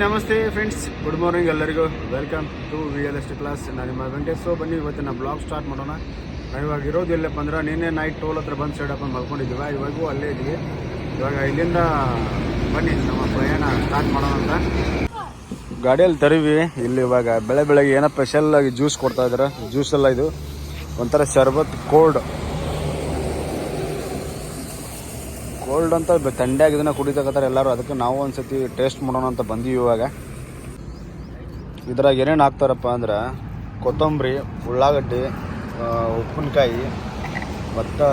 ನಮಸ್ತೆ friends good morning ಎಲ್ಲರಿಗೂ. Welcome to V L class ನಾನು ನಿಮ್ಮ ವೆಂಕಟೇಶ್. ಸೊ ಬನ್ನಿ, ಇವತ್ತಿನ ಬ್ಲಾಗ್ ಸ್ಟಾರ್ಟ್ ಮಾಡೋಣ. ನಾವು ಇವಾಗ ಇರೋದು ಎಲ್ಲಪ್ಪ ಅಂದ್ರೆ ನಿನ್ನೆ ನೈಟ್ ಟೋಲ್ ಹತ್ರ ಬಂದು ಸೈಡ್ ಅಪ್ಪ ಮಲ್ಕೊಂಡಿದ್ದೀವಿ. ಇವಾಗೂ ಅಲ್ಲೇ ಇದ್ದೀವಿ ಇವಾಗ ಇಲ್ಲಿಂದ ಬನ್ನಿ, ನಮ್ಮ ಪ್ರಯಾಣ ಸ್ಟಾರ್ಟ್ ಮಾಡೋಣ ಅಂತ. ಗಾಡಿಯಲ್ಲಿ ತರಿವಿ. ಇಲ್ಲಿ ಇವಾಗ ಬೆಳೆ ಬೆಳಗ್ಗೆ ಏನೋ ಸ್ಪೆಷಲ್ ಆಗಿ ಜ್ಯೂಸ್ ಕೊಡ್ತಾ ಇದ್ದಾರೆ ಜ್ಯೂಸ್ ಎಲ್ಲ ಇದು. ಒಂಥರ ಶರ್ಬತ್ ಕೋಲ್ಡ್ ಕೋಲ್ಡ್ ಅಂತ ಥಂಡ್ಯಾಗಿ ಇದನ್ನ ಕುಡಿತಕತ್ತಾರೆ ಎಲ್ಲರೂ ಅದಕ್ಕೆ ನಾವು ಒಂದ್ಸತಿ ಟೇಸ್ಟ್ ಮಾಡೋಣ ಅಂತ ಬಂದೀವಿ ಇವಾಗ. ಇದ್ರಾಗ ಏನೇನು ಹಾಕ್ತಾರಪ್ಪ ಅಂದ್ರೆ ಕೊತ್ತಂಬರಿ ಉಳ್ಳಾಗಡ್ಡಿ ಉಪ್ಪಿನಕಾಯಿ ಮತ್ತು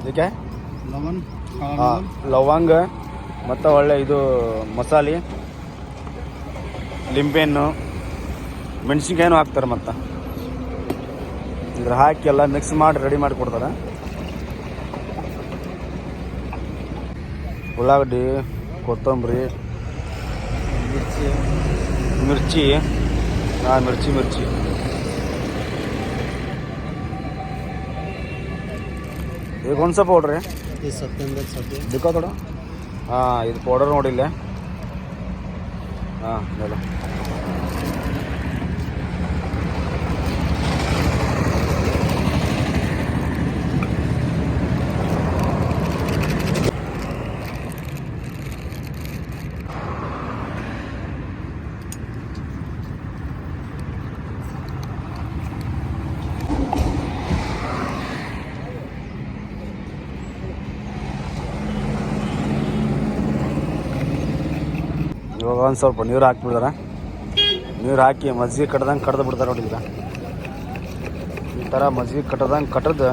ಇದಕ್ಕೆ ಲವಂಗ ಮತ್ತು ಒಳ್ಳೆ ಇದು ಮಸಾಲೆ ಲಿಂಬೆಹಣ್ಣು ಮೆಣಸಿನ್ಕಾಯಿನೂ ಹಾಕ್ತಾರೆ ಮತ್ತು. ಇದ್ರ ಹಾಕಿ ಎಲ್ಲ ಮಿಕ್ಸ್ ಮಾಡಿ ರೆಡಿ ಮಾಡಿ ಕೊಡ್ತಾರೆ. ಉಳ್ಳಾಗಡ್ಡಿ ಕೊತ್ತಂಬರಿ ಮಿರ್ಚಿ ಮಿರ್ಚಿ ಹಾಂ ಮಿರ್ಚಿ ಮಿರ್ಚಿ ಈಗ ಒಂದು ಸ ಪೌಡ್ರಿ ಈ ಸತ್ಯಂದ ಸತ್ಯ ದಿಕ್ಕೋ ಥೋಡ ಹಾಂ ಇದು ಪೌಡರ್ ನೋಡಿಲ್ಲ ಹಾಂ ಹೇಳು ಇವಾಗ ಒಂದು ಸ್ವಲ್ಪ ನೀರು ಹಾಕ್ಬಿಡ್ದಾರೆ. ನೀರು ಹಾಕಿ ಮಜ್ಜಿಗೆ ಕಟ್ಟದಂಗೆ ಕಟ್ದು ಬಿಡ್ತಾರೆ ನೋಡಿ ಈಗ. ಈ ಥರ ಮಜ್ಜಿಗೆ ಕಟ್ಟದಂಗೆ ಕಟ್ಟದ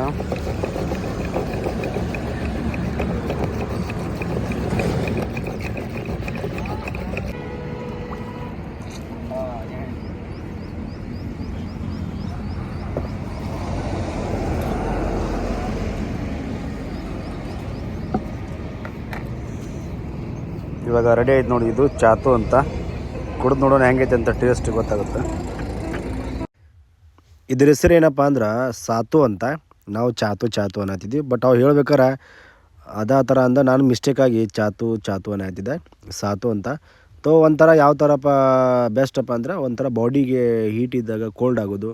ಇವಾಗ ರೆಡಿ ಆಯ್ತು ನೋಡಿ, ಇದು ಚಾತು ಅಂತ. ಕುಡಿದು ನೋಡೋಣ ಹೆಂಗೈತೆ ಅಂತ ಟೇಸ್ಟ್ ಗೊತ್ತಾಗುತ್ತೆ. ಇದ್ರ ಹೆಸರು ಏನಪ್ಪ ಅಂದ್ರೆ ಸಾತು ಅಂತ. ನಾವು ಚಾತು ಚಾತು ಅನ್ನತ್ತಿದ್ವಿ. ಬಟ್ ಅವು ಹೇಳ್ಬೇಕಾರೆ ಅದೇ ಥರ ಅಂದ ನಾನು ಮಿಸ್ಟೇಕಾಗಿ ಚಾತು ಚಾತು ಅನ್ನತ್ತಿದ್ದೆ. ಸಾತು ಅಂತ. ತೋ ಒಂಥರ ಯಾವ ಥರಪ್ಪ ಬೆಸ್ಟಪ್ಪ ಅಂದ್ರೆ ಒಂಥರ ಬಾಡಿಗೆ ಹೀಟ್ ಇದ್ದಾಗ ಕೋಲ್ಡ್ ಆಗೋದು,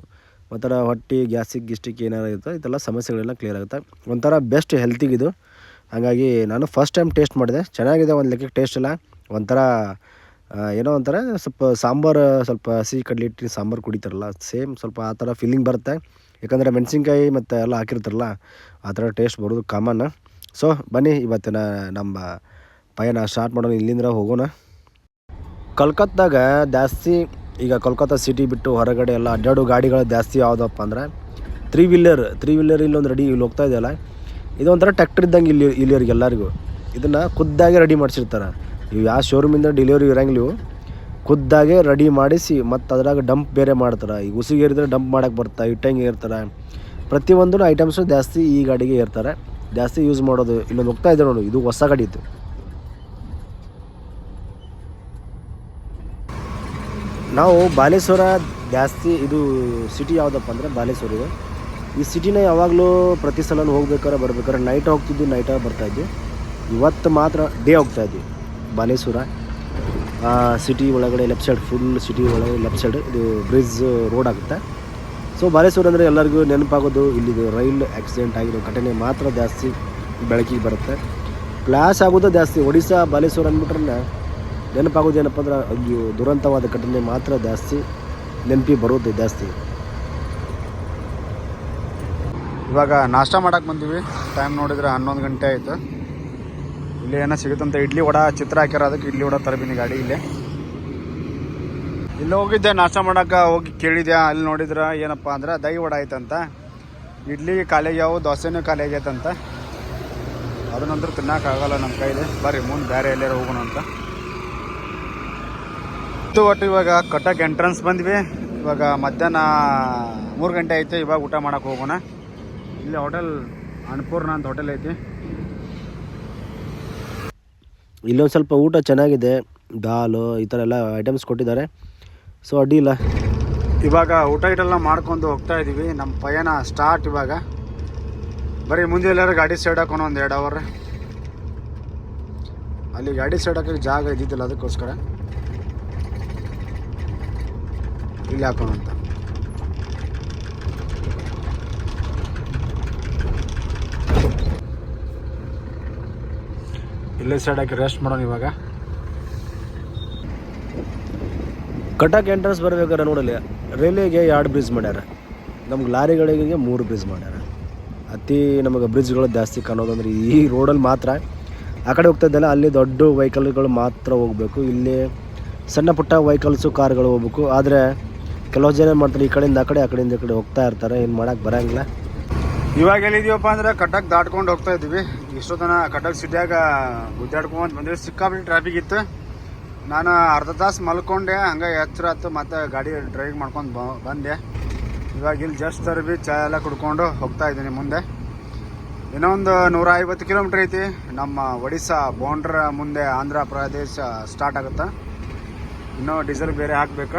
ಒಂಥರ ಹೊಟ್ಟೆ ಗ್ಯಾಸ್ಟಿಕ್ ಗಿಸ್ಟಿಕ್ ಏನಾರು ಇರ್ತದೆ, ಇದೆಲ್ಲ ಸಮಸ್ಯೆಗಳೆಲ್ಲ ಕ್ಲಿಯರ್ ಆಗುತ್ತೆ. ಒಂಥರ ಬೆಸ್ಟ್ ಹೆಲ್ತಿಗಿದು ಹಾಗಾಗಿ ನಾನು ಫಸ್ಟ್ ಟೈಮ್ ಟೇಸ್ಟ್ ಮಾಡಿದೆ. ಚೆನ್ನಾಗಿದೆ ಒಂದು ಲೆಕ್ಕಕ್ಕೆ ಟೇಸ್ಟ್ ಇಲ್ಲ. ಒಂಥರ ಏನೋ ಒಂಥರ ಸ್ವಲ್ಪ ಸಾಂಬಾರು, ಸ್ವಲ್ಪ ಸಿಹಿ ಕಡಲೆ ಹಿಟ್ಟಿನ ಸಾಂಬಾರು ಕುಡಿತಾರಲ್ಲ ಸೇಮ್ ಸ್ವಲ್ಪ ಆ ಥರ ಫೀಲಿಂಗ್ ಬರುತ್ತೆ. ಯಾಕಂದರೆ ಮೆಣಸಿನ್ಕಾಯಿ ಮತ್ತು ಎಲ್ಲ ಹಾಕಿರ್ತಾರಲ್ಲ, ಆ ಥರ ಟೇಸ್ಟ್ ಬರೋದು ಕಾಮನ್ ಸೊ ಬನ್ನಿ ಇವತ್ತಿನ ನಮ್ಮ ಪಯಣ ಸ್ಟಾರ್ಟ್ ಮಾಡೋಣ, ಇಲ್ಲಿಂದ ಹೋಗೋಣ. ಕಲ್ಕತ್ತಾಗ ಜಾಸ್ತಿ, ಈಗ ಕೋಲ್ಕತ್ತಾ ಸಿಟಿ ಬಿಟ್ಟು ಹೊರಗಡೆ ಎಲ್ಲ ಅಡ್ಡಾಡೋ ಗಾಡಿಗಳು ಜಾಸ್ತಿ ಯಾವುದಪ್ಪ ಅಂದ್ರೆ ತ್ರೀ ವೀಲರ್ ತ್ರೀ ವೀಲರ್ ಇಲ್ಲೊಂದು ರೆಡಿ ಇಲ್ಲಿ ಹೋಗ್ತಾ ಇದೆಯಲ್ಲ ಇದೊಂಥರ ಟ್ಯಾಕ್ಟರ್ ಇದ್ದಂಗೆ ಇಲ್ಲಿ ಇಲ್ಲಿಯವ್ರಿಗೆ ಎಲ್ಲರಿಗೂ ಇದನ್ನು ಖುದ್ದಾಗೆ ರೆಡಿ ಮಾಡಿಸಿರ್ತಾರೆ. ಇವು ಯಾವ ಶೋರೂಮಿಂದ ಡೆಲಿವರಿ ಇರಂಗಿಲ್ಲ ಇವು. ಖುದ್ದಾಗೆ ರೆಡಿ ಮಾಡಿಸಿ ಮತ್ತು ಅದ್ರಾಗ ಡಂಪ್ ಬೇರೆ ಮಾಡ್ತಾರೆ. ಈಗ ಉಸಿಗೆ ಏರಿದ್ರೆ ಡಂಪ್ ಮಾಡೋಕ್ಕೆ ಬರ್ತಾ ಇಟ್ಟಂಗೆ ಇರ್ತಾರೆ. ಪ್ರತಿಯೊಂದು ಐಟಮ್ಸು ಜಾಸ್ತಿ ಈ ಗಾಡಿಗೆ ಇರ್ತಾರೆ ಜಾಸ್ತಿ ಯೂಸ್ ಮಾಡೋದು ಇಲ್ಲೊಂದು ಹೋಗ್ತಾ ಇದೆ ನೋಡು, ಇದು ಹೊಸ ಗಾಡಿ ಇತ್ತು ನಾವು ಬಾಲೇಶ್ವರ ಜಾಸ್ತಿ ಇದು ಸಿಟಿ ಯಾವುದಪ್ಪ ಅಂದರೆ ಬಾಲೇಶ್ವರ ಇದು. ಈ ಸಿಟಿನ ಯಾವಾಗಲೂ ಪ್ರತಿ ಸಲ ಹೋಗ್ಬೇಕಾದ್ರೆ ಬರ್ಬೇಕಾದ್ರೆ ನೈಟ್ ಹೋಗ್ತಿದ್ವಿ ನೈಟ ಬರ್ತಾಯಿದ್ವಿ ಇವತ್ತು ಮಾತ್ರ ಡೇ ಹೋಗ್ತಾ ಇದ್ವಿ. ಬಾಲೇಶ್ವರ ಸಿಟಿ ಒಳಗಡೆ ಲೆಫ್ಟ್ ಸೈಡ್ ಫುಲ್ ಸಿಟಿ ಒಳಗಡೆ ಲೆಫ್ಟ್ ಸೈಡ್ ಇದು ಬ್ರಿಡ್ಜ್ ರೋಡ್ ಆಗುತ್ತೆ. ಸೊ ಬಾಲೇಶ್ವರ ಅಂದರೆ ಎಲ್ಲರಿಗೂ ನೆನಪಾಗೋದು, ಇಲ್ಲಿದು ರೈಲ್ ಆಕ್ಸಿಡೆಂಟ್ ಆಗಿರೋ ಘಟನೆ ಮಾತ್ರ ಜಾಸ್ತಿ ಬೆಳಕಿಗೆ ಬರುತ್ತೆ. ಕ್ಲಾಸ್ ಆಗೋದು ಜಾಸ್ತಿ. ಒಡಿಶಾ ಬಾಲೇಶ್ವರ ಅಂದ್ಬಿಟ್ರೆ ನೆನಪಾಗೋದು ಏನಪ್ಪ ಅಂದ್ರೆ ದುರಂತವಾದ ಘಟನೆ ಮಾತ್ರ ಜಾಸ್ತಿ ನೆನಪಿಗೆ ಬರೋದು ಜಾಸ್ತಿ. ಇವಾಗ ನಾಷ್ಟ ಮಾಡಕ್ಕೆ ಬಂದೀವಿ. ಟೈಮ್ ನೋಡಿದ್ರೆ ಹನ್ನೊಂದು ಗಂಟೆ ಆಯಿತು. ಇಲ್ಲಿ ಏನೋ ಸಿಗುತ್ತಂತ ಇಡ್ಲಿ ವಡ, ಚಿತ್ರ ಹಾಕ್ಯಾರ ಅದಕ್ಕೆ ಇಡ್ಲಿ ವಡ ತರಬೇನಿ ಗಾಡಿ ಇಲ್ಲಿ. ಇಲ್ಲಿ ಹೋಗಿದ್ದೆ, ನಾಷ್ಟ ಮಾಡಕ್ಕೆ ಹೋಗಿ ಕೇಳಿದ್ಯಾ, ಅಲ್ಲಿ ನೋಡಿದ್ರೆ ಏನಪ್ಪ ಅಂದ್ರೆ ದೈ ವಡ ಆಯ್ತಂತ ಇಡ್ಲಿ ಕಾಲೇಜ್ ಯಾವು, ದೋಸೆನೂ ಖಾಲಿ ಆಗೈತಂತ ಅದನ್ನಂತೂ ತಿನ್ನೋಕ್ಕಾಗಲ್ಲ ನಮ್ಮ ಕೈಲಿ. ಬರ್ರಿ, ಮುಂದೆ ಬೇರೆ ಎಲ್ಲಾರು ಹೋಗೋಣ ಅಂತ. ಇತ್ತು ಒಟ್ಟು ಇವಾಗ ಕಟ್ಟಕ್ಕೆ ಎಂಟ್ರೆನ್ಸ್ ಬಂದ್ವಿ. ಇವಾಗ ಮಧ್ಯಾಹ್ನ ಮೂರು ಗಂಟೆ ಆಯ್ತು, ಇವಾಗ ಊಟ ಮಾಡೋಕೆ ಹೋಗೋಣ. ಇಲ್ಲಿ ಹೋಟೆಲ್ ಅನ್ನಪೂರ್ಣ ಅಂತ ಹೋಟೆಲ್ ಐತಿ. ಇಲ್ಲೊಂದು ಸ್ವಲ್ಪ ಊಟ ಚೆನ್ನಾಗಿದೆ ದಾಲು ಈ ಥರ ಎಲ್ಲ ಐಟಮ್ಸ್ ಕೊಟ್ಟಿದ್ದಾರೆ. ಸೊ ಅಡ್ಡಿ ಇಲ್ಲ. ಇವಾಗ ಊಟ ಇಟೆಲ್ಲ ಮಾಡ್ಕೊಂಡು ಹೋಗ್ತಾ ಇದ್ದೀವಿ ನಮ್ಮ ಪಯಣ ಸ್ಟಾರ್ಟ್ ಇವಾಗ. ಬರೀ ಮುಂದೆ ಎಲ್ಲರೂ ಗಾಡಿ ಸೈಡ್ ಹಾಕೊಂಡು ಒಂದು ಎರಡು ಅವರ್ ಅಲ್ಲಿ ಗಾಡಿ ಸೈಡ್ ಹಾಕೋಕೆ ಜಾಗ ಇದ್ದಿದ್ದಿಲ್ಲ ಅದಕ್ಕೋಸ್ಕರ. ಇಲ್ಲಿ ಹಾಕೋಣ ಅಂತ. ಇಲ್ಲೇ ಸೈಡ್ ಹಾಕಿ ರೆಸ್ಟ್ ಮಾಡೋಣ ಇವಾಗ. ಕಟಕ್ ಎಂಟ್ರೆನ್ಸ್ ಬರ್ಬೇಕಾದ್ರೆ ನೋಡಲಿ ರೈಲ್ವೆಗೆ ಎರಡು ಬ್ರಿಡ್ಜ್ ಮಾಡ್ಯಾರ. ನಮ್ಗೆ ಲಾರಿಗಳಿಗೆ ಮೂರು ಬ್ರಿಡ್ಜ್ ಮಾಡ್ಯಾರ. ಅತಿ ನಮಗೆ ಬ್ರಿಡ್ಜ್ಗಳು ಜಾಸ್ತಿ ಕಾಣೋದಂದ್ರೆ ಈ ರೋಡಲ್ಲಿ ಮಾತ್ರ. ಆ ಕಡೆ ಹೋಗ್ತಾ ಇದ್ದಲ್ಲ ಅಲ್ಲಿ ದೊಡ್ಡ ವೆಹಿಕಲ್ಗಳು ಮಾತ್ರ ಹೋಗಬೇಕು. ಇಲ್ಲಿ ಸಣ್ಣ ಪುಟ್ಟ ವೆಹಿಕಲ್ಸು ಕಾರ್ಗಳು ಹೋಗ್ಬೇಕು. ಆದರೆ ಕೆಲವು ಜನ ಏನು ಮಾಡ್ತಾರೆ ಈ ಕಡೆಯಿಂದ ಆ ಕಡೆ, ಆ ಕಡೆಯಿಂದ ಈ ಕಡೆ ಹೋಗ್ತಾ ಇರ್ತಾರೆ. ಏನು ಮಾಡೋಕ್ಕೆ ಬರೋಂಗಿಲ್ಲ. ಇವಾಗ ಎಲ್ಲಿದೀವಪ್ಪ ಅಂದ್ರೆ ಕಟಕ್ ದಾಟ್ಕೊಂಡು ಹೋಗ್ತಾ ಇದ್ವಿ ಇಷ್ಟೊತ್ತನ ಕಟಕ್ ಸಿಟಿಯಾಗ ಗುದ್ದಾಡ್ಕೊಂತ ಬಂದಿವಿ ಸಿಕ್ಕಾಪಟ್ಟೆ ಟ್ರಾಫಿಕ್ ಇತ್ತು. ನಾನು ಅರ್ಧ ತಾಸು ಮಲ್ಕೊಂಡೆ, ಹಂಗೆ ಎಚ್ಚರ ಆಯ್ತು ಮತ್ತೆ ಗಾಡಿ ಡ್ರೈವಿಂಗ್ ಮಾಡ್ಕೊಂಡು ಬ- ಬಂದೆ. ಇವಾಗ ಇಲ್ಲಿ ಜಸ್ಟ್ ತರಬಿ ಚಾ ಎಲ್ಲ ಕುಡ್ಕೊಂಡು ಹೋಗ್ತಾ ಇದ್ದೀನಿ ಮುಂದೆ. ಇನ್ನೊಂದು ನೂರ ಐವತ್ತು ಕಿಲೋಮೀಟ್ರ್ ಐತಿ. ನಮ್ಮ ಒಡಿಸ್ಸಾ ಬೌಂಡ್ರ ಮುಂದೆ ಆಂಧ್ರ ಪ್ರದೇಶ ಸ್ಟಾರ್ಟ್ ಆಗುತ್ತೆ? ಇನ್ನೂ ಡೀಸೆಲ್ ಬೇರೆ ಹಾಕಬೇಕು.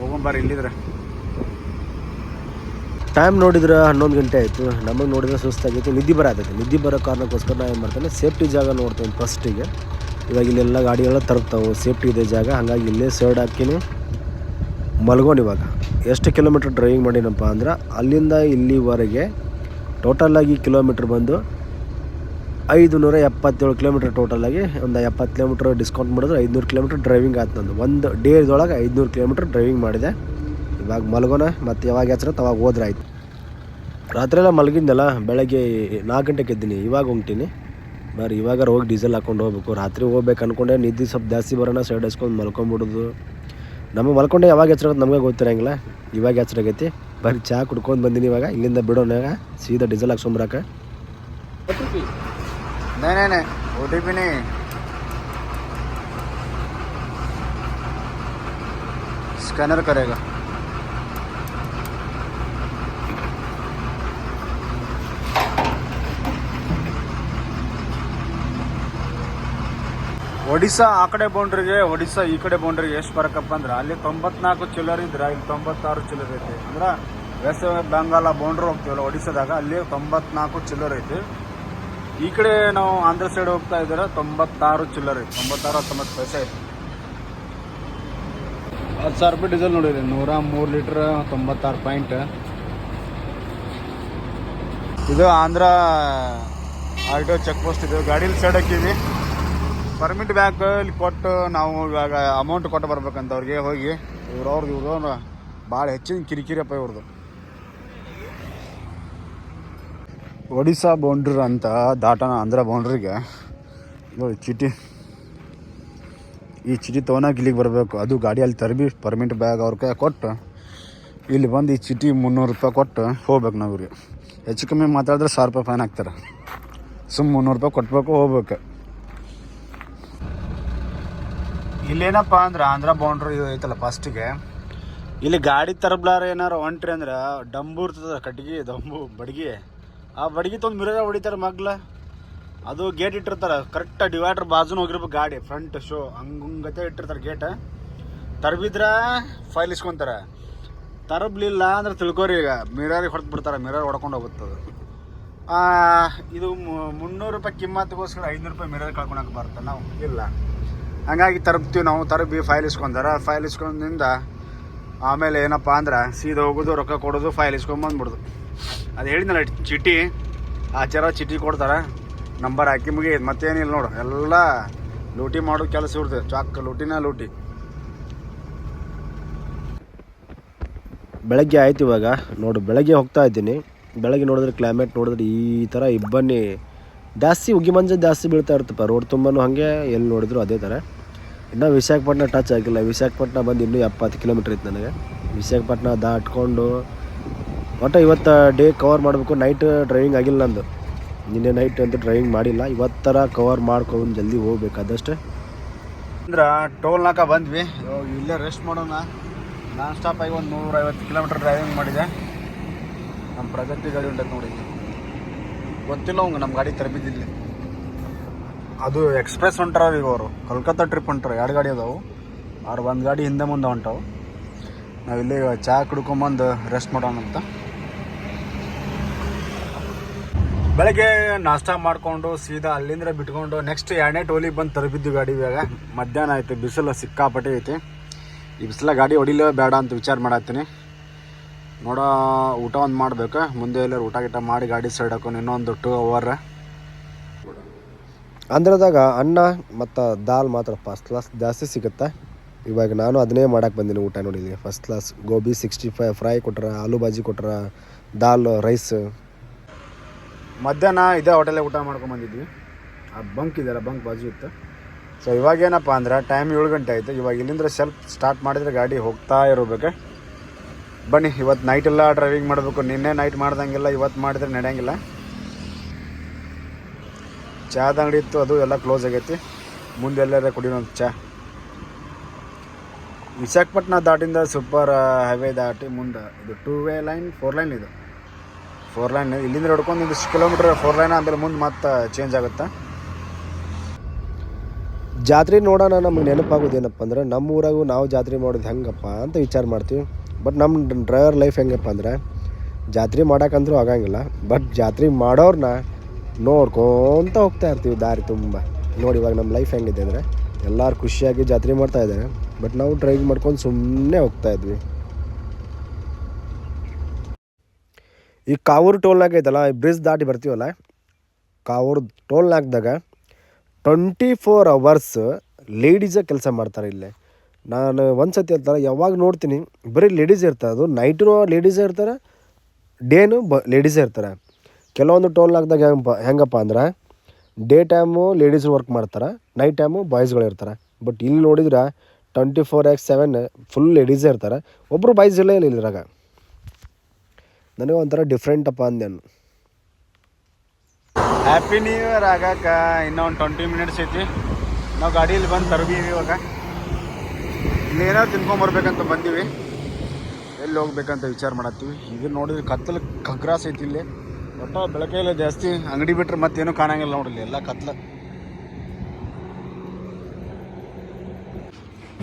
ಹೋಗೊಂಬರ್ರಿ ಇಲ್ಲಿದ್ರೆ. ಟೈಮ್ ನೋಡಿದ್ರೆ ಹನ್ನೊಂದು ಗಂಟೆ ಆಯಿತು. ನಮಗೆ ನೋಡಿದ್ರೆ ಸುಸ್ತಾಗಿತ್ತು ನಿದ್ದೆ ಬರತೈತಿ ನಿದ್ದೆ ಬರೋ ಕಾರಣಕ್ಕೋಸ್ಕರ ನಾನು ಏನು ಮಾಡ್ತೇನೆ ಸೇಫ್ಟಿ ಜಾಗ ನೋಡ್ತೇನೆ ಫಸ್ಟಿಗೆ ಇವಾಗ ಇಲ್ಲೆಲ್ಲ ಗಾಡಿಗಳೆಲ್ಲ ತರ್ತಾವೆ ಸೇಫ್ಟಿ ಇದೆ ಜಾಗ. ಹಾಗಾಗಿ ಇಲ್ಲೇ ಸೈಡ್ ಹಾಕಿನಿ. ಮಲ್ಗೋಣ ಇವಾಗ. ಎಷ್ಟು ಕಿಲೋಮೀಟ್ರ್ ಡ್ರೈವಿಂಗ್ ಮಾಡಿನಪ್ಪ ಅಂದ್ರೆ ಅಲ್ಲಿಂದ ಇಲ್ಲಿವರೆಗೆ ಟೋಟಲಾಗಿ ಕಿಲೋಮೀಟ್ರ್ ಬಂದು ಐದು ನೂರ ಎಪ್ಪತ್ತೇಳು ಕಿಲೋಮೀಟ್ರ್ ಟೋಟಲಾಗಿ ಒಂದು ಎಪ್ಪತ್ತು ಕಿಲೋಮೀಟ್ರ್ ಡಿಸ್ಕೌಂಟ್ ಮಾಡಿದ್ರೆ ಐದುನೂರು ಕಿಲೋಮೀಟ್ರ್ ಡ್ರೈವಿಂಗ್ ಆಯ್ತು ನಂದು. ಒಂದು ಡೇದೊಳಗೆ ಐದುನೂರು ಕಿಲೋಮೀಟ್ರ್ ಡ್ರೈವಿಂಗ್ ಮಾಡಿದೆ. ಇವಾಗ ಮಲಗೋಣ ಮತ್ತು ಯಾವಾಗ ಹಚ್ಚಿರೋ ತವಾಗ ಹೋದ್ರೆ ಆಯ್ತು. ರಾತ್ರಿ ಎಲ್ಲ ಮಲಗಿದ್ನಲ್ಲ, ಬೆಳಗ್ಗೆ ನಾಲ್ಕು ಗಂಟೆಗೆ ಎದ್ದೀನಿ, ಇವಾಗ ಹೊಂಟೀನಿ. ಬರ್ರಿ ಇವಾಗ ಹೋಗಿ ಡೀಸೆಲ್ ಹಾಕ್ಕೊಂಡು ಹೋಗ್ಬೇಕು. ರಾತ್ರಿ ಹೋಗ್ಬೇಕು ಅಂದ್ಕೊಂಡೆ ನಿದ್ದೆ ಸ್ವಲ್ಪ ಜಾಸ್ತಿ ಬರೋಣ, ಸೈಡ್ ಹಚ್ಕೊಂಡು ಮಲ್ಕೊಂಬಿಡೋದು. ನಮಗೆ ಮಲ್ಕೊಂಡೆ ಯಾವಾಗ ಹೆಚ್ಚಾಗುತ್ತೆ ನಮಗೆ ಗೊತ್ತಿರೋಂಗಿಲ್ಲ. ಇವಾಗ ಹೆಚ್ಚಾಗೈತಿ ಬರೀ ಚಹಾ ಕುಡ್ಕೊಂಡು ಬಂದೀನಿ ಇವಾಗ. ಇಲ್ಲಿಂದ ಬಿಡೋಣ ಸೀದಾ ಡೀಸೆಲ್ ಹಾಕ್ಸೊಂಬ್ರಾಕ ಸ್ಕ್ಯಾನರ್ ಕರೆಗಾ ಒಡಿಶಾ ಆ ಕಡೆ ಬೌಂಡ್ರಿಗೆ ಒಡಿಶಾ ಈ ಕಡೆ ಬೌಂಡ್ರಿಗೆ ಎಷ್ಟು ಬರಕಪ್ಪ ಅಂದ್ರೆ ಅಲ್ಲಿ ತೊಂಬತ್ನಾಲ್ಕು ಚಿಲ್ಲರ್ ಇದ್ರೆ ಇಲ್ಲಿ ತೊಂಬತ್ತಾರು ಚಿಲ್ಲರ್ ಐತಿ. ಅಂದ್ರೆ ವೆಸ್ಟ್ ಬೆಂಗಾಲ ಬೌಂಡ್ರ್ ಹೋಗ್ತೀವಲ್ಲ ಒಡಿಶಾದಾಗ ಅಲ್ಲಿ ತೊಂಬತ್ನಾಲ್ಕು ಚಿಲ್ಲರ್ ಐತಿ. ಈ ಕಡೆ ನಾವು ಆಂಧ್ರ ಸೈಡ್ ಹೋಗ್ತಾ ಇದ್ರೆ ತೊಂಬತ್ತಾರು ಚಿಲ್ಲರ್ ಐತಿ. ತೊಂಬತ್ತಾರು ಹತ್ತೊಂಬತ್ತು ಪೈಸೆ ಐತಿ. ಹತ್ತು ಸಾವಿರ ರೂಪಾಯಿ ಡೀಸೆಲ್ ನೋಡಿದ್ರಿ ನೂರ ಮೂರು ಲೀಟ್ರ್ ತೊಂಬತ್ತಾರು ಪಾಯಿಂಟ್ ಇದು ಆಂಧ್ರ ಆಲ್ಟೋ ಚೆಕ್ ಪೋಸ್ಟ್ ಇದು. ಗಾಡೀಲಿ ಸೈಡ್ ಹಾಕಿದ್ವಿ. ಪರ್ಮಿಟ್ ಬ್ಯಾಕ್ ಇಲ್ಲಿ ಕೊಟ್ಟು ನಾವು ಇವಾಗ ಅಮೌಂಟ್ ಕೊಟ್ಟು ಬರ್ಬೇಕಂತ ಅವ್ರಿಗೆ ಹೋಗಿ ಇವ್ರವ್ರದ್ದು ಇವ್ರ ಭಾಳ ಹೆಚ್ಚಿನ ಕಿರಿಕಿರಿಯಪ್ಪ ಇವ್ರದ್ದು. ಒಡಿಸ್ಸಾ ಬೌಂಡ್ರಿ ಅಂತ ದಾಟನ ಆಂಧ್ರ ಬೌಂಡ್ರಿಗೆ ನೋಡಿ ಚೀಟಿ, ಈ ಚೀಟಿ ತೊಗೊಳಕ್ಕೆ ಇಲ್ಲಿಗೆ ಬರಬೇಕು. ಅದು ಗಾಡಿಯಲ್ಲಿ ತರಬಿ ಪರ್ಮಿಟ್ ಬ್ಯಾಗ್ ಅವ್ರ ಕೈ ಕೊಟ್ಟು ಇಲ್ಲಿ ಬಂದು ಈ ಚೀಟಿ ಮುನ್ನೂರು ರೂಪಾಯಿ ಕೊಟ್ಟು ಹೋಗ್ಬೇಕು ನಾವು ಇವ್ರಿಗೆ ಹೆಚ್ಚು ಕಮ್ಮಿ ಮಾತಾಡಿದ್ರೆ ಸಾವಿರ ರೂಪಾಯಿ ಫೈನ್ ಹಾಕ್ತಾರೆ ಸುಮ್ಮ ಮುನ್ನೂರು ರೂಪಾಯಿ ಕೊಟ್ಬೇಕು ಹೋಗ್ಬೇಕು. ಇಲ್ಲೇನಪ್ಪ ಅಂದ್ರೆ ಆಂಧ್ರ ಬೌಂಡ್ರಿ ಐತಲ್ಲ ಫಸ್ಟಿಗೆ ಇಲ್ಲಿ ಗಾಡಿ ತರಬ್ಲಾರ ಏನಾರು ಹೊಂಟ್ರಿ ಅಂದ್ರೆ ಡಂಬು ಇರ್ತದ ಕಟ್ಗಿ ದಂಬು ಬಡ್ಗಿ. ಆ ಬಡ್ಗಿ ತೊಗೊಂಡು ಮಿರಗ ಹೊಡಿತಾರೆ ಮಗ್ಲ. ಅದು ಗೇಟ್ ಇಟ್ಟಿರ್ತಾರೆ ಕರೆಕ್ಟ್ ಡಿವೈಡರ್ ಬಾಜುನ ಹೋಗಿರ್ಬೇಕು ಗಾಡಿ ಫ್ರಂಟ್ ಶೋ ಹಂಗತೆ ಇಟ್ಟಿರ್ತಾರೆ ಗೇಟ್ ತರಬಿದ್ರ ಫೈಲ್ ಇಸ್ಕೊಂತಾರೆ. ತರಬ್ಲಿಲ್ಲ ಅಂದ್ರೆ ತಿಳ್ಕೊರಿ ಈಗ ಮಿರರಿಗೆ ಹೊಡೆದು ಬಿಡ್ತಾರೆ, ಮಿರರ್ ಹೊಡ್ಕೊಂಡು ಹೋಗುತ್ತದು ಇದು ಮುನ್ನೂರು ರೂಪಾಯಿ ಕಿಮ್ಮತ್ತಿಗೋಸ್ಕರ ಐನೂರು ರೂಪಾಯಿ ಮಿರರ್ ಕಳ್ಕೊಳಕ್ಕೆ ಬರುತ್ತೆ ನಾವು. ಇಲ್ಲ. ಹಂಗಾಗಿ ತರಬ್ತೀವಿ ನಾವು, ತರಬಿ ಫೈಲ್ ಇಸ್ಕೊಂಡಾರ. ಫೈಲ್ ಇಸ್ಕೊಂಡಿಂದ ಆಮೇಲೆ ಏನಪ್ಪ ಅಂದ್ರೆ ಸೀದಾ ಹೋಗೋದು, ರೊಕ್ಕ ಕೊಡೋದು ಫೈಲ್ ಇಸ್ಕೊಂಡ್ ಬಂದ್ಬಿಡೋದು. ಅದು ಹೇಳಿದ್ನಲ್ಲ ಚೀಟಿ ಆಚಾರ ಚೀಟಿ ಕೊಡ್ತಾರೆ. ನಂಬರ್ ಹಾಕಿ ಮುಗಿ ಮತ್ತೇನಿಲ್ಲ ನೋಡು, ಎಲ್ಲ ಲೂಟಿ ಮಾಡೋ ಕೆಲಸ ಇರ್ತದೆ. ಚಾಕ್ ಲೂಟಿನ ಲೂಟಿ. ಬೆಳಗ್ಗೆ ಆಯ್ತು ಇವಾಗ. ನೋಡು, ಬೆಳಗ್ಗೆ ಹೋಗ್ತಾ ಇದ್ದೀನಿ. ಬೆಳಗ್ಗೆ ನೋಡಿದ್ರೆ ಕ್ಲೈಮೇಟ್ ನೋಡಿದ್ರೆ ಈ ಥರ ಇಬ್ಬನಿ. ಜಾಸ್ತಿ ಉಗಿ ಮಂಜ ಜಾಸ್ತಿ ಬೀಳ್ತಾ ಇರ್ತಪ್ಪ ರೋಡ್ ತುಂಬಾನು ಹಾಗೆ, ಎಲ್ಲಿ ನೋಡಿದ್ರು ಅದೇ ಥರ ಇನ್ನು ವಿಶಾಖಪಟ್ಟಣ ಟಚ್ ಆಗಿಲ್ಲ ವಿಶಾಖಪಟ್ಟಣ ಬಂದು ಇನ್ನೂ ಎಪ್ಪತ್ತು ಕಿಲೋಮೀಟ್ರ್ ಇತ್ತು ನನಗೆ. ವಿಶಾಖಪಟ್ಟಣ ದಾಟ್ಕೊಂಡು, ಒಟ್ಟು ಇವತ್ತು ಡೇ ಕವರ್ ಮಾಡಬೇಕು. ನೈಟ್ ಡ್ರೈವಿಂಗ್ ಆಗಿಲ್ಲ ನಂದು. ನಿನ್ನೆ ನೈಟ್ ಅಂತೂ ಡ್ರೈವಿಂಗ್ ಮಾಡಿಲ್ಲ. ಇವತ್ತರ ಕವರ್ ಮಾಡ್ಕೊಂಡು ಜಲ್ದಿ ಹೋಗ್ಬೇಕು ಅದಷ್ಟೇ. ಅಂದ್ರೆ ಟೋಲ್ ನಾಕ ಬಂದ್ವಿ. ಇಲ್ಲೇ ರೆಸ್ಟ್ ಮಾಡೋಣ. ನಾನ್ ಸ್ಟಾಪ್ ಆಗಿ ಒಂದು ನೂರೈವತ್ತು ಕಿಲೋಮೀಟರ್ ಡ್ರೈವಿಂಗ್ ಮಾಡಿದೆ. ನಮ್ಮ ಪ್ರಗತಿ ಗಾಡಿ ಉಂಟು ನೋಡಿ ಗೊತ್ತಿಲ್ಲ ಹಂಗೆ ನಮ್ಮ ಗಾಡಿ ತರಬಿದ್ದಿಲ್ಲ ಅದು ಎಕ್ಸ್ಪ್ರೆಸ್ ಹೊಂಟಾರ ಈಗ ಅವರು. ಕಲ್ಕತ್ತಾ ಟ್ರಿಪ್ ಹೊಂಟಾರ, ಎರಡು ಗಾಡಿ ಅದಾವು. ಅವ್ರು ಒಂದು ಗಾಡಿ ಹಿಂದೆ ಮುಂದೆ ಹೊಂಟಾವು. ಇಲ್ಲಿ ಚಹಾ ಕುಡ್ಕೊಂಬಂದು ರೆಸ್ಟ್ ಮಾಡೋಣ ಅಂತ. ಬೆಳಗ್ಗೆ ನಾಷ್ಟ ಮಾಡಿಕೊಂಡು ಸೀದಾ ಅಲ್ಲಿಂದ ಬಿಟ್ಕೊಂಡು ನೆಕ್ಸ್ಟ್ ಎರಡನೇ ಟೋಲಿಗೆ ಬಂದು ತರಬಿದ್ದು ಗಾಡಿ ಇವಾಗ. ಮಧ್ಯಾಹ್ನ ಆಯ್ತು, ಬಿಸಿಲು ಸಿಕ್ಕಾಪಟ್ಟೆ ಐತಿ. ಈ ಬಿಸಿಲ ಗಾಡಿ ಹೊಡಿಲೇ ಬೇಡ ಅಂತ ವಿಚಾರ ಮಾಡತ್ತೀನಿ. ನೋಡೋ ಊಟ ಒಂದು ಮಾಡಬೇಕು. ಮುಂದೆ ಎಲ್ಲರೂ ಊಟ ಗಿಟ ಮಾಡಿ ಗಾಡಿ ಸೈಡ್ ಹಾಕೊಂಡು ಇನ್ನೊಂದು ಟೂ ಅವರ್ ಆಂಧ್ರದಾಗ ಅನ್ನ ಮತ್ತು ದಾಲ್ ಮಾತ್ರ ಫಸ್ಟ್ ಕ್ಲಾಸ್ ಜಾಸ್ತಿ ಸಿಗುತ್ತೆ? ಇವಾಗ ನಾನು ಅದನ್ನೇ ಮಾಡಕ್ಕೆ ಬಂದೀನಿ ಊಟ ನೋಡಿದ್ದೀನಿ first class gobi sixty five fry ಕೊಟ್ರ, ಆಲೂ ಬಾಜಿ ಕೊಟ್ರ, ದಾಲ್ ರೈಸ್ ಮಧ್ಯಾಹ್ನ ಇದೇ ಹೋಟೆಲೇ ಊಟ ಮಾಡ್ಕೊಂಡು ಬಂದಿದ್ವಿ. ಆ ಬಂಕ್ ಇದೆಯಲ್ಲ ಬಂಕ್ ಬಾಜು ಇತ್ತು. ಸೊ ಇವಾಗ ಏನಪ್ಪ ಅಂದ್ರೆ ಟೈಮ್ ಏಳು ಗಂಟೆ ಆಯಿತು. ಇವಾಗ ಇಲ್ಲಿಂದ ಸೆಲ್ಫ್ ಸ್ಟಾರ್ಟ್ ಮಾಡಿದ್ರೆ ಗಾಡಿ ಹೋಗ್ತಾ ಇರಬೇಕು. ಬನ್ನಿ ಇವತ್ತು ನೈಟ್ ಎಲ್ಲ ಡ್ರೈವಿಂಗ್ ಮಾಡಬೇಕು. ನಿನ್ನೆ ನೈಟ್ ಮಾಡ್ದಂಗೆಲ್ಲ ಇವತ್ತು ಮಾಡಿದ್ರೆ ನಡೆಯಂಗಿಲ್ಲ. ಚಹಾದ ಅಂಗಡಿ ಇತ್ತು, ಅದು ಎಲ್ಲ ಕ್ಲೋಸ್ ಆಗೈತಿ. ಮುಂದೆ ಕುಡಿಯೋ ಒಂದು ಚಹಾ. ವಿಶಾಖಪಟ್ಟಣ ದಾಟಿಂದ ಸೂಪರ್ ಹೈವೇ ದಾಟಿ ಮುಂದೆ ಇದು two way line four line ಇದು. ಫೋರ್ ಲೈನ್ ಇಲ್ಲಿಂದ ನೋಡ್ಕೊಂಡು ಒಂದಿಷ್ಟು ಕಿಲೋಮೀಟ್ರ್ ಫೋರ್ ಲೈನ್ ಆಮೇಲೆ ಮುಂದೆ ಮತ್ತೆ ಚೇಂಜ್ ಆಗುತ್ತೆ? ಜಾತ್ರೆ ನೋಡೋಣ, ನಮ್ಗೆ ನೆನಪಾಗೋದು ಏನಪ್ಪ ಅಂದ್ರೆ ನಮ್ಮ ಊರಾಗೂ ನಾವು ಜಾತ್ರೆ ಮಾಡೋದು ಹೆಂಗಪ್ಪ ಅಂತ ವಿಚಾರ ಮಾಡ್ತೀವಿ. ಬಟ್ ನಮ್ಮ ಡ್ರೈವರ್ ಲೈಫ್ ಹೆಂಗಪ್ಪ ಅಂದ್ರೆ ಜಾತ್ರೆ ಮಾಡೋಕ್ಕಂದ್ರೂ ಆಗಂಗಿಲ್ಲ. ಬಟ್ ಜಾತ್ರೆ ಮಾಡೋರನ್ನ ನೋಡ್ಕೊತ ಹೋಗ್ತಾ ಇರ್ತೀವಿ ದಾರಿ ತುಂಬ. ನೋಡಿ ಇವಾಗ ನಮ್ಮ ಲೈಫ್ ಹೆಂಗಿದೆ ಅಂದರೆ ಎಲ್ಲರೂ ಖುಷಿಯಾಗಿ ಜಾತ್ರೆ ಮಾಡ್ತಾ ಇದ್ದಾರೆ. ಬಟ್ ನಾವು ಡ್ರೈವಿಂಗ್ ಮಾಡ್ಕೊಂಡು ಸುಮ್ಮನೆ ಹೋಗ್ತಾ ಇದ್ವಿ. ಈ ಕಾವೂರು ಟೋಲ್ನಾಗ ಐತಲ್ಲ, ಈ ಬ್ರಿಡ್ಜ್ ದಾಟಿ ಬರ್ತೀವಲ್ಲ, ಕಾವೂರು ಟೋಲ್ನಾಗ್ದಾಗ ಟ್ವೆಂಟಿ ಫೋರ್ ಅವರ್ಸ್ ಲೇಡೀಸೇ ಕೆಲಸ ಮಾಡ್ತಾರೆ ಇಲ್ಲೇ. ನಾನು ಒಂದು ಸತಿ ಹೇಳ್ತಾರೆ ಯಾವಾಗ ನೋಡ್ತೀನಿ, ಬರೀ ಲೇಡೀಸ್ ಇರ್ತಾರೆ, ಅದು ನೈಟು ಲೇಡೀಸೇ ಇರ್ತಾರೆ ಡೇನು ಬ ಲೇಡೀಸೇ ಇರ್ತಾರೆ. ಕೆಲವೊಂದು ಟೋಲ್ನಾಗ್ದಾಗ ಹೆಂಗಪ್ಪ ಹೆಂಗಪ್ಪ ಅಂದ್ರೆ ಡೇ ಟೈಮು ಲೇಡೀಸ್ ವರ್ಕ್ ಮಾಡ್ತಾರೆ, ನೈಟ್ ಟೈಮು ಬಾಯ್ಸ್ಗಳು ಇರ್ತಾರೆ. ಬಟ್ ಇಲ್ಲಿ ನೋಡಿದ್ರೆ twenty four X seven full ಲೇಡೀಸೇ ಇರ್ತಾರೆ. ಒಬ್ಬರು ಬಾಯ್ಸ್ ಇಲ್ಲ ಇಲ್ಲ ಇದ್ರಾಗ. ನನಗೆ ಒಂಥರ ಅಪ್ಪ ಅಂದೆ ನಾನು ಹ್ಯಾಪಿ ನ್ಯೂ ಇಯರ್ ಆಗಾಕ ಇನ್ನೂ ಒಂದು ಟ್ವೆಂಟಿ ಮಿನಿಟ್ಸ್ ಐತಿ. ನಾವು ಗಾಡಿಯಲ್ಲಿ ಬಂದು ತರ್ಬೀವಿ ಇವಾಗ. ಏನೋ ತಿನ್ಕೊಂಬರ್ಬೇಕಂತ ಬಂದೀವಿ. ಎಲ್ಲಿ ಹೋಗ್ಬೇಕಂತ ವಿಚಾರ ಮಾಡತ್ತೀವಿ. ಇದು ನೋಡಿದ್ರೆ ಕತ್ತಲು ಕಗ್ರಾಸ್ ಐತಿ ಇಲ್ಲಿ. ಒಟ್ಟ ಬೆಳಕೆಲ್ಲ ಜಾಸ್ತಿ ಅಂಗಡಿ ಬಿಟ್ರೆ ಮತ್ತೇನು ಕಾಣಂಗಿಲ್ಲ ನೋಡ್ರಿ ಎಲ್ಲ ಕತ್ಲ.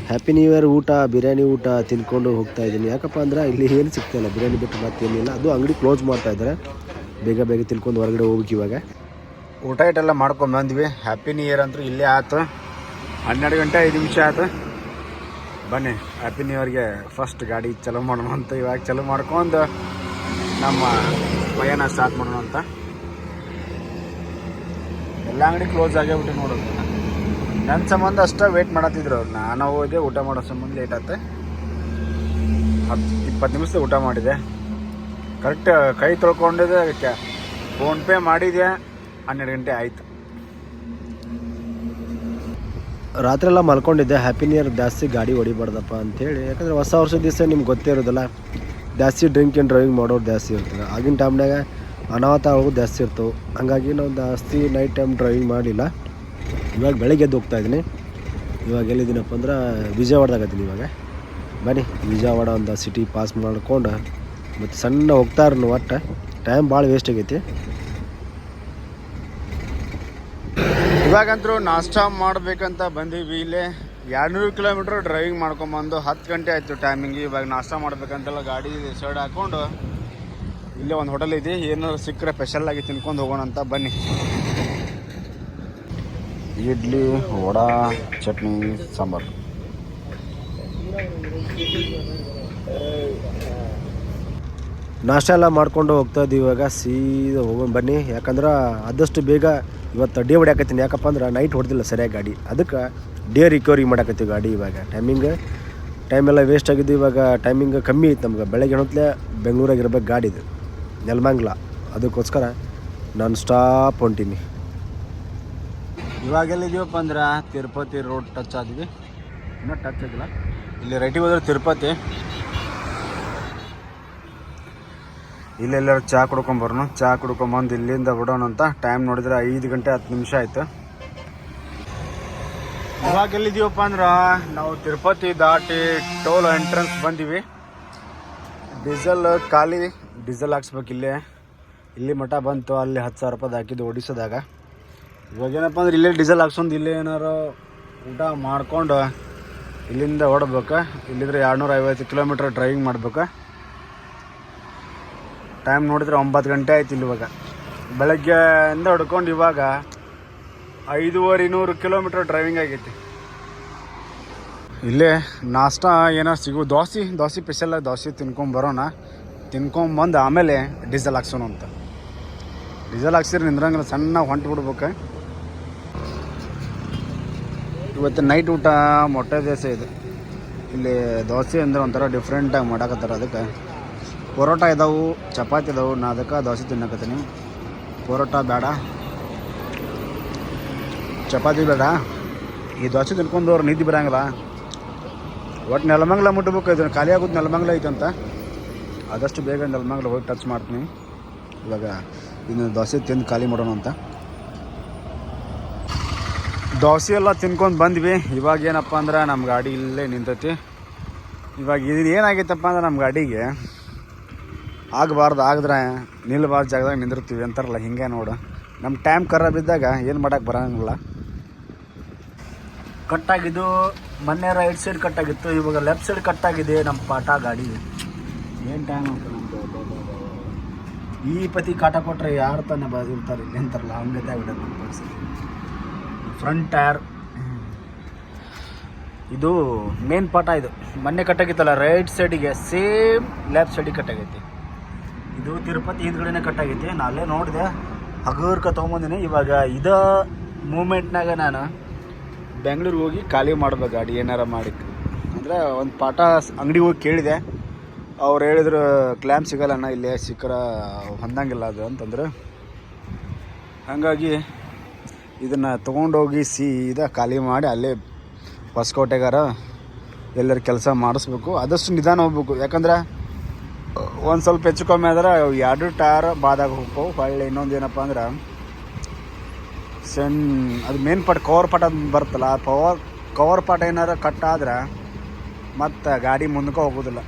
ಹ್ಯಾಪಿ ನ್ಯೂ ಇಯರ್ ಊಟ ಬಿರಿಯಾನಿ ಊಟ ತಿನ್ಕೊಂಡು ಹೋಗ್ತಾ ಇದ್ದೀನಿ. ಯಾಕಪ್ಪ ಅಂದ್ರೆ ಇಲ್ಲಿ ಏನು ಸಿಗ್ತಾಯಿಲ್ಲ ಬಿರಿಯಾನಿ ಬಿಟ್ಟು ಮತ್ತೇನಿಲ್ಲ. ಅದು ಅಂಗಡಿ ಕ್ಲೋಸ್ ಮಾಡ್ತಾ ಇದ್ದಾರೆ. ಬೇಗ ಬೇಗ ತಿನ್ಕೊಂಡು ಹೊರಗಡೆ ಹೋಗ್ಬೇಕು ಇವಾಗ. ಊಟ ಇಟ್ಟೆಲ್ಲ ಮಾಡ್ಕೊಂಡು ಬಂದ್ವಿ. ಹ್ಯಾಪಿ ನ್ಯೂ ಇಯರ್ ಅಂತೂ ಇಲ್ಲೇ ಆಯ್ತು ಹನ್ನೆರಡು ಗಂಟೆ ಐದು ನಿಮಿಷ ಆಯ್ತು ಬನ್ನಿ ಹ್ಯಾಪಿ ನ್ಯೂ ಇಯರ್ಗೆ ಫಸ್ಟ್ ಗಾಡಿ ಚಲೋ ಮಾಡೋಣ ಅಂತ ಇವಾಗ ಚಲೋ ಮಾಡ್ಕೊಂಡು ನಮ್ಮ ಪಯಣ ಸ್ಟಾರ್ಟ್ ಮಾಡೋಣ ಅಂತ. ಎಲ್ಲ ಅಂಗಡಿ ಕ್ಲೋಸ್ ಆಗಿಬಿಟ್ಟು ನೋಡೋದು ನನ್ನ ಸಂಬಂಧ ಅಷ್ಟೇ ವೇಟ್ ಮಾಡತ್ತಿದ್ರು ಅವ್ರು ನಾನು ಹೋದೆ ಊಟ ಮಾಡೋ ಸಂಬಂಧ ಲೇಟ್ ಆಯ್ತು ಹತ್ತು ಇಪ್ಪತ್ತು ನಿಮಿಷ ಊಟ ಮಾಡಿದೆ. ಕರೆಕ್ಟ್ ಕೈ ತೊಳ್ಕೊಂಡಿದ್ದೆ ಫೋನ್ಪೇ ಮಾಡಿದೆ. ಹನ್ನೆರಡು ಗಂಟೆ ಆಯಿತು. ರಾತ್ರಿ ಎಲ್ಲ ಮಲ್ಕೊಂಡಿದ್ದೆ. ಹ್ಯಾಪಿ ನಿಯರ್ ಜಾಸ್ತಿ ಗಾಡಿ ಹೊಡಿಬಾರ್ದಪ್ಪ ಅಂತೇಳಿ. ಯಾಕಂದರೆ ಹೊಸ ವರ್ಷದ ದಿವಸ ನಿಮ್ಗೆ ಗೊತ್ತೇ ಇರೋದಲ್ಲ ಜಾಸ್ತಿ ಡ್ರಿಂಕ್ ಆ್ಯಂಡ್ ಡ್ರೈವಿಂಗ್ ಮಾಡೋರು ಜಾಸ್ತಿ ಇರ್ತಾರೆ ಆಗಿನ ಟೈಮ್ನಾಗ ಅನಾಹುತ ಆಗೋದು ಜಾಸ್ತಿ ಇರ್ತವೆ. ಹಂಗಾಗಿ ನಾವು ಜಾಸ್ತಿ ನೈಟ್ ಟೈಮ್ ಡ್ರೈವಿಂಗ್ ಮಾಡಲಿಲ್ಲ ಇವಾಗ ಬೆಳಗ್ಗೆ ಎದ್ದು ಹೋಗ್ತಾ ಇದ್ದೀನಿ. ಇವಾಗ ಎಲ್ಲಿದ್ದೀನಪ್ಪ ಅಂದ್ರೆ ವಿಜಯವಾಡದಾಗ ಇದ್ದೀನಿ ಇವಾಗ. ಬನ್ನಿ, ವಿಜಯವಾಡ ಒಂದು ಸಿಟಿ ಪಾಸ್ ಮಾಡ್ಕೊಂಡು, ಮತ್ತು ಸಣ್ಣ ಹೋಗ್ತಾ ಇರೋ ಒಟ್ಟು. ಟೈಮ್ ಭಾಳ ವೇಸ್ಟ್ ಆಗೈತಿ. ಇವಾಗಂತರೂ ನಾಷ್ಟ ಮಾಡಬೇಕಂತ ಬಂದೀವಿ ಇಲ್ಲೇ. ಎರಡುನೂರು ಕಿಲೋಮೀಟ್ರ್ ಡ್ರೈವಿಂಗ್ ಮಾಡ್ಕೊಂಬಂದು ಹತ್ತು ಗಂಟೆ ಆಯಿತು ಟೈಮಿಂಗ್ ಇವಾಗ ನಾಷ್ಟ ಮಾಡ್ಬೇಕಂತೆಲ್ಲ ಗಾಡಿ ಸೈಡ್ ಹಾಕ್ಕೊಂಡು ಇಲ್ಲೇ ಒಂದು ಹೋಟೆಲ್ ಇದೆ. ಏನಾದ್ರು ಸಿಕ್ಕರೆ ಸ್ಪೆಷಲ್ ಆಗಿ ತಿನ್ಕೊಂಡು ಹೋಗೋಣ ಅಂತ ಬನ್ನಿ. ಇಡ್ಲಿ, ವಡ, ಚಟ್ನಿ, ಸಾಂಬಾರು. ನಾಷ್ಟ ಎಲ್ಲ ಮಾಡ್ಕೊಂಡು ಹೋಗ್ತಾ ಇದ್ದೀವಿ ಇವಾಗ. ಸೀದಾ ಹೋಗೋಣ ಬನ್ನಿ. ಯಾಕಂದ್ರೆ ಆದಷ್ಟು ಬೇಗ ಇವತ್ತು ಅಡ್ಡಿ ಹೊಡ್ಯಾಕತ್ತೀನಿ ಯಾಕಪ್ಪ ಅಂದ್ರೆ ನೈಟ್ ಹೊಡೆದಿಲ್ಲ ಸರಿಯಾಗಿ ಗಾಡಿ. ಅದಕ್ಕೆ ಡೇ ರಿಕವರಿ ಮಾಡಕತ್ತೀವಿ ಗಾಡಿ ಇವಾಗ. ಟೈಮಿಂಗ್ ಟೈಮ್ ಎಲ್ಲ ವೇಸ್ಟ್ ಆಗಿದ್ದು ಇವಾಗ ಟೈಮಿಂಗ್ ಕಮ್ಮಿ ಐತೆ ನಮ್ಗೆ. ಬೆಳಗ್ಗೆ ಹೊತ್ತಲೇ ಬೆಂಗಳೂರಾಗ ಇರ್ಬೇಕು ಗಾಡಿದು ನೆಲಮಂಗ್ಲ. ಅದಕ್ಕೋಸ್ಕರ ನಾನು ಸ್ಟಾಪ್ ಹೊಂಟೀನಿ. ಇವಾಗ ಎಲ್ಲಿದ್ದೀವಪ್ಪ ಅಂದ್ರೆ ತಿರುಪತಿ ರೋಡ್ ಟಚ್ ಆದ್ವಿ. ಇನ್ನೂ ಟಚ್ ಆಗಿಲ್ಲ. ಇಲ್ಲಿ ರೈಟಿಗೆ ಹೋದ್ರೆ ತಿರುಪತಿ. ಇಲ್ಲೆಲ್ಲರೂ ಚಹಾ ಕುಡ್ಕೊಂಬರೋಣ ಚಹಾ ಕುಡ್ಕೊಂಬಂದು ಇಲ್ಲಿಂದ ಬಿಡೋಣ ಅಂತ. ಟೈಮ್ ನೋಡಿದ್ರೆ ಐದು ಗಂಟೆ ಹತ್ತು ನಿಮಿಷ ಆಯ್ತು. ಇವಾಗ ಎಲ್ಲಿದ್ದೀವಪ್ಪ ಅಂದ್ರೆ ನಾವು ತಿರುಪತಿ ದಾಟಿ ಟೋಲ್ ಎಂಟ್ರೆನ್ಸ್ ಬಂದೀವಿ. ಡೀಸೆಲ್ ಖಾಲಿ, ಡೀಸೆಲ್ ಹಾಕ್ಸ್ಬೇಕು ಇಲ್ಲೇ. ಇಲ್ಲಿ ಮಠ ಬಂತು, ಅಲ್ಲಿ ಹತ್ತು ಸಾವಿರ ರೂಪಾಯಿ ಹಾಕಿದ್ದು ಓಡಿಸೋದಾಗ. ಇವಾಗ ಏನಪ್ಪ ಅಂದ್ರೆ ಇಲ್ಲೇ ಡೀಸೆಲ್ ಹಾಕ್ಸೊಂದು ಇಲ್ಲೇ ಏನಾರು ಊಟ ಮಾಡ್ಕೊಂಡು ಇಲ್ಲಿಂದ ಓಡಬೇಕು ಇಲ್ಲಿದ್ರೆ ಎರಡುನೂರ ಐವತ್ತು ಕಿಲೋಮೀಟ್ರ್ ಡ್ರೈವಿಂಗ್ ಮಾಡ್ಬೇಕು. ಟೈಮ್ ನೋಡಿದ್ರೆ ಒಂಬತ್ತು ಗಂಟೆ ಆಯ್ತು ಇಲ್ಲಿ ಇವಾಗ ಬೆಳಗ್ಗೆಯಿಂದ ಹೊಡ್ಕೊಂಡು ಇವಾಗ ಐದೂವರೆ ನೂರು ಕಿಲೋಮೀಟ್ರ್ ಡ್ರೈವಿಂಗ್ ಆಗೈತಿ. ಇಲ್ಲೇ ನಾಷ್ಟ ಏನೋ ಸಿಗು, ದೋಸೆ ದೋಸೆ ಸ್ಪೆಷಲ್ ದೋಸೆ ತಿನ್ಕೊಂಬರೋಣ ತಿನ್ಕೊಂಬಂದು ಆಮೇಲೆ ಡೀಸೆಲ್ ಹಾಕ್ಸೋಣ ಅಂತ. ಡೀಸೆಲ್ ಹಾಕ್ಸಿದ್ರೆ ನಿಂದ್ರಂಗಿಲ್ಲ, ಸಣ್ಣ ಹೊಂಟು ಬಿಡ್ಬೇಕು. ಇವತ್ತು ನೈಟ್ ಊಟ ಮೊಟ್ಟೆ ದೋಸೆ ಇದೆ. ಇಲ್ಲಿ ದೋಸೆ ಅಂದ್ರೆ ಒಂಥರ ಡಿಫ್ರೆಂಟಾಗಿ ಮಾಡಾಕತ್ತಾರ ಅದಕ್ಕೆ. ಪರೋಟ ಇದಾವೆ, ಚಪಾತಿ ಇದಾವೆ, ನಾ ಅದಕ್ಕೆ ದೋಸೆ ತಿನ್ನಕತ್ತೀನಿ. ಪರೋಟ ಬೇಡ. ಚಪಾತಿ ಬೇಡ ಈ ದೋಸೆ ತಿನ್ಕೊಂಡವ್ರು ನಿದ್ದೆ ಬರಂಗಿಲ್ಲ. ಒಟ್ಟು ನೆಲಮಂಗ್ಲ ಮುಟ್ಟಬೇಕು ಇದು ಖಾಲಿ ಆಗೋದು ನೆಲಮಂಗ್ಲ ಅಂತ ಆದಷ್ಟು ಬೇಗ ನೆಲಮಂಗ್ಲ ಹೋಗಿ ಟಚ್ ಮಾಡ್ತೀನಿ. ಇವಾಗ ಇನ್ನು ದೋಸೆ ತಿಂದು ಖಾಲಿ ಮಾಡೋಣ ಅಂತ. ದೋಸೆ ಎಲ್ಲ ತಿನ್ಕೊಂಡು ಬಂದ್ವಿ. ಇವಾಗ ಏನಪ್ಪ ಅಂದ್ರೆ ನಮ್ಮ ಗಾಡಿ ಇಲ್ಲೇ ನಿಂತೈತಿ. ಇವಾಗ ಇದು ಏನಾಗೈತಪ್ಪ ಅಂದ್ರೆ ನಮ್ಮ ಗಾಡಿಗೆ ಆಗಬಾರ್ದು, ಆಗಿದ್ರೆ ನಿಲ್ಬಾರ್ದು ಜಾಗದಾಗ ನಿಂದಿರ್ತೀವಿ ಅಂತಾರಲ್ಲ, ಹಿಂಗೆ ನೋಡು. ನಮ್ಮ ಟೈಮ್ ಖರಾಬ್ ಇದ್ದಾಗ ಏನು ಮಾಡೋಕ್ಕೆ ಬರೋಂಗಿಲ್ಲ. ಕಟ್ಟಾಗಿದ್ದು, ಮೊನ್ನೆ ರೈಟ್ ಸೈಡ್ ಕಟ್ಟಾಗಿತ್ತು, ಇವಾಗ ಲೆಫ್ಟ್ ಸೈಡ್ ಕಟ್ಟಾಗಿದೆ ನಮ್ಮ ಪಾಠ ಗಾಡಿ. ಏನು ಟೈಮ್ ಈ ಪತಿ ಕಾಟ ಕೊಟ್ಟರೆ ಯಾರು ತಾನೇ ಬಾದಿರ್ತಾರೆ ಇಲ್ಲಿ ಅಂತಾರಲ್ಲ ಹಂಗತೆ ನಮ್ಮ ಫ್ರಂಟ್ ಟೈರ್ ಇದು ಮೇನ್ ಪಾಠ ಇದು. ಮೊನ್ನೆ ಕಟ್ಟಾಗಿತ್ತಲ್ಲ ರೈಟ್ ಸೈಡಿಗೆ ಸೇಮ್ ಲೆಫ್ಟ್ ಸೈಡಿಗೆ ಕಟ್ಟಾಗೈತಿ. ಇದು ತಿರುಪತಿ ಹಿಂದ್ಗಡೆನೇ ಕಟ್ಟಾಗೈತಿ. ನಾನು ಅಲ್ಲೇ ನೋಡಿದೆ, ಹಗುರ್ಕ ತೊಗೊಂಬಂದಿನಿ. ಇವಾಗ ಇದ ಮೂಮೆಂಟ್ನಾಗ ನಾನು ಬೆಂಗ್ಳೂರಿಗೆ ಹೋಗಿ ಖಾಲಿ ಮಾಡ್ಬೇಕು ಗಾಡಿ, ಏನಾರ ಮಾಡಿ ಅಂದರೆ ಒಂದು ಪಾಠ ಅಂಗಡಿಗೆ ಹೋಗಿ ಕೇಳಿದೆ. ಅವ್ರು ಹೇಳಿದ್ರು ಕ್ಲ್ಯಾಮ್ ಸಿಗಲ್ಲಣ್ಣ, ಇಲ್ಲೇ ಸಿಕ್ಕರ, ಹೊಂದಂಗಿಲ್ಲ ಅದು, ಅಂತಂದ್ರೆ. ಹಾಗಾಗಿ ಇದನ್ನು ತೊಗೊಂಡೋಗಿ ಸೀದಾ ಖಾಲಿ ಮಾಡಿ ಅಲ್ಲೇ ಹೊಸಕೋಟೆಗಾರ ಎಲ್ಲರ ಕೆಲಸ ಮಾಡಿಸ್ಬೇಕು. ಆದಷ್ಟು ನಿಧಾನ ಹೋಗ್ಬೇಕು. ಯಾಕಂದ್ರೆ, ಒಂದು ಸ್ವಲ್ಪ ಹೆಚ್ಚು ಕಮ್ಮಿ ಆದ್ರೆ ಎರಡು ಟೈರ್ ಬಾದಾಗ ಹೋಗ್ತಾವೆ. ಹೊಳ್ಳಿ ಇನ್ನೊಂದು ಏನಪ್ಪ ಅಂದ್ರೆ ಸೆನ್, ಅದು ಮೇನ್ ಪಾರ್ಟ್ ಕವರ್ ಪಾರ್ಟ್ ಅಂತ ಬರ್ತಲ್ಲ ಆ ಪವರ್ ಕವರ್ ಪಾರ್ಟ್ ಏನಾರು ಕಟ್ ಆದ್ರೆ ಮತ್ತು ಗಾಡಿ ಮುಂದಕ್ಕೆ ಹೋಗೋದಿಲ್ಲ.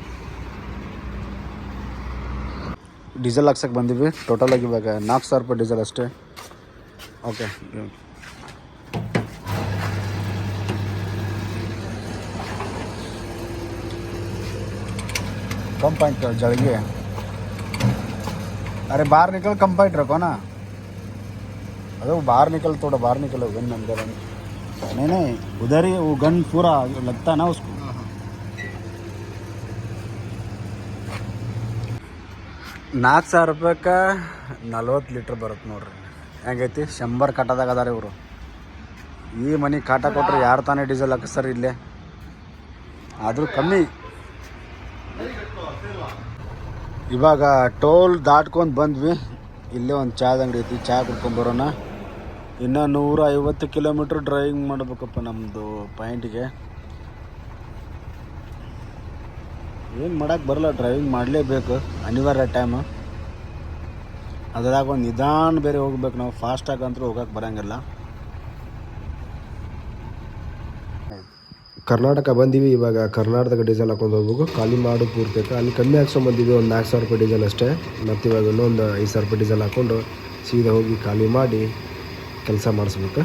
ಡೀಸೆಲ್ ಹಾಕ್ಸಕ್ಕೆ ಬಂದೀವಿ ಟೋಟಲ್ ಆಗಿ ಇವಾಗ ನಾಲ್ಕು ಸಾವಿರ ರೂಪಾಯಿ ಡೀಸೆಲ್ ಅಷ್ಟೇ. ಓಕೆ ಕಂಪಾಯ್ತು ಜಳಿಗೆ. ಅರೆ ಬಾರ್ ನಿಕಲ್ ಕಂಪಾಯ್ಟ್ ರಕೋನಾ अरे वो बाहर निकल थोड़ा बाहर निकलो गन अंदर नहीं नहीं उधर ही वो गन पूरा लगता है ना उसको ನಾಲ್ಕು ಸಾವಿರ ರೂಪಾಯಿಗೆ ನಲ್ವತ್ತು ಲೀಟ್ರ್ ಬರುತ್ತೆ ನೋಡ್ರಿ ಹೆಂಗೈತಿ ಶಂಬರ್ ಕಟ್ಟದಾಗ ಅದಾರ ಇವರು ಈ ಮನೆ ಕಾಟ ಕೊಟ್ರೆ ಯಾರು ತಾನೇ ಡೀಸೆಲ್ ಹಾಕಿಸ್ತಾರೆ ಇಲ್ಲೇ ಆದರೂ ಕಮ್ಮಿ ಇವಾಗ ಟೋಲ್ ದಾಟ್ಕೊಂಡು ಬಂದ್ವಿ ಇಲ್ಲೇ ಒಂದು ಚಾದ ಅಂಗಡಿ ಐತಿ ಚಹಾ ಕುಡ್ಕೊಂಬರೋಣ ಇನ್ನು ನೂರ ಐವತ್ತು ಕಿಲೋಮೀಟ್ರ್ ಡ್ರೈವಿಂಗ್ ಮಾಡಬೇಕಪ್ಪ ನಮ್ಮದು ಪಾಯಿಂಟಿಗೆ. ಏನು ಮಾಡೋಕ್ಕೆ ಬರಲ್ಲ, ಡ್ರೈವಿಂಗ್ ಮಾಡಲೇಬೇಕು, ಅನಿವಾರ್ಯ ಟೈಮು ಅದ್ರಾಗ ಒಂದು ನಿಧಾನ ಬೇರೆ ಹೋಗ್ಬೇಕು, ನಾವು ಫಾಸ್ಟಾಗಿ ಅಂತೂ ಹೋಗಕ್ಕೆ ಬರೋಂಗಿಲ್ಲ. ಕರ್ನಾಟಕ ಬಂದೀವಿ, ಇವಾಗ ಕರ್ನಾಟಕ ಡೀಸೆಲ್ ಹಾಕೊಂಡು ಹೋಗ್ಬೇಕು. ಖಾಲಿ ಮಾಡು ಪೂರ್ತಿ. ಅಲ್ಲಿ ಕಮ್ಮಿ ಹಾಕ್ಸ್ಕೊಂಡ್ ಬಂದಿದ್ವಿ ಒಂದು ನಾಲ್ಕು ಸಾವಿರ ರೂಪಾಯಿ ಡೀಸೆಲ್ ಅಷ್ಟೇ. ಮತ್ತು ಇವಾಗ ಇನ್ನೊಂದು ಐದು ಸಾವಿರ ರೂಪಾಯಿ ಡೀಸೆಲ್ ಹಾಕ್ಕೊಂಡು ಸೀದಾ ಹೋಗಿ ಖಾಲಿ ಮಾಡಿ ಕೆಲಸ ಮಾಡಿಸ್ಬೇಕು.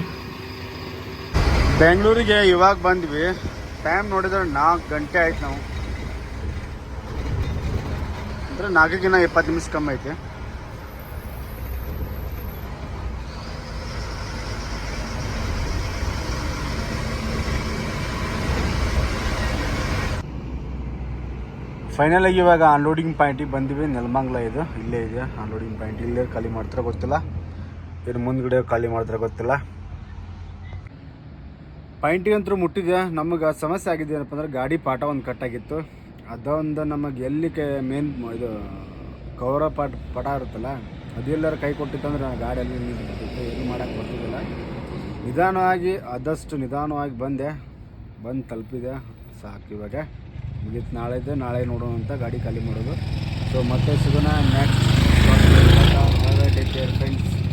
ಬೆಂಗಳೂರಿಗೆ ಇವಾಗ ಬಂದ್ವಿ. ಟೈಮ್ ನೋಡಿದ್ರೆ ನಾಲ್ಕು ಗಂಟೆ ಆಯ್ತು ನಾವು. ಅಂದರೆ ನಾಲ್ಕಕ್ಕಿಂತ ಇಪ್ಪತ್ತು ನಿಮಿಷ ಕಮ್ಮಿ ಐತೆ. ಫೈನಲ್ ಆಗಿ ಇವಾಗ ಅನ್ಲೋಡಿಂಗ್ ಪಾಯಿಂಟಿಗೆ ಬಂದಿವಿ. ನೆಲಮಂಗ್ಲ ಇದು, ಇಲ್ಲೇ ಇದೆ. ಅನ್ಲೋಡಿಂಗ್ ಪಾಯಿಂಟ್ ಇಲ್ಲೇ ಖಾಲಿ ಮಾಡ್ತಾರೆ ಗೊತ್ತಿಲ್ಲ. ಇನ್ನು ಮುಂದ್ಗಡೆ ಖಾಲಿ ಮಾಡಿದ್ರೆ ಗೊತ್ತಿಲ್ಲ. ಪಾಯಿಂಟಿಗೆ ಅಂತೂ ಮುಟ್ಟಿದೆ. ನಮಗೆ ಸಮಸ್ಯೆ ಆಗಿದೆ ಏನಪ್ಪ ಅಂದ್ರೆ ಗಾಡಿ ಪಾಠ ಒಂದು ಕಟ್ಟಾಗಿತ್ತು ಅದೊಂದು ನಮಗೆ ಎಲ್ಲಿ ಮೇನ್ ಇದು ಕವರ ಪಾಠ ಪಟ ಇರುತ್ತಲ್ಲ ಅದೆಲ್ಲರ ಕೈ ಕೊಟ್ಟಿತ್ತಂದ್ರೆ ಗಾಡಿ ಅಲ್ಲಿ ನಿಂತ್ಬಿಟ್ಟಿತ್ತು ಏನು ಮಾಡೋಕ್ಕೆ ಬರ್ತಿದ್ದಿಲ್ಲ. ನಿಧಾನವಾಗಿ, ಆದಷ್ಟು ನಿಧಾನವಾಗಿ ಬಂದೆ. ಬಂದು ತಲುಪಿದೆ. ಸಾಕು ಇವಾಗ. ಮುಗೀತು ನಾಳೆ ಇದೆ ನಾಳೆ ನೋಡೋಣ ಅಂತ ಗಾಡಿ ಖಾಲಿ ಮಾಡೋದು. ಸೊ ಮತ್ತೆ ಸಿಗೋಣ ನೆಕ್ಸ್ಟ್ ಟೇಕ್ ಕೇರ್ ಫ್ರೆಂಡ್ಸ್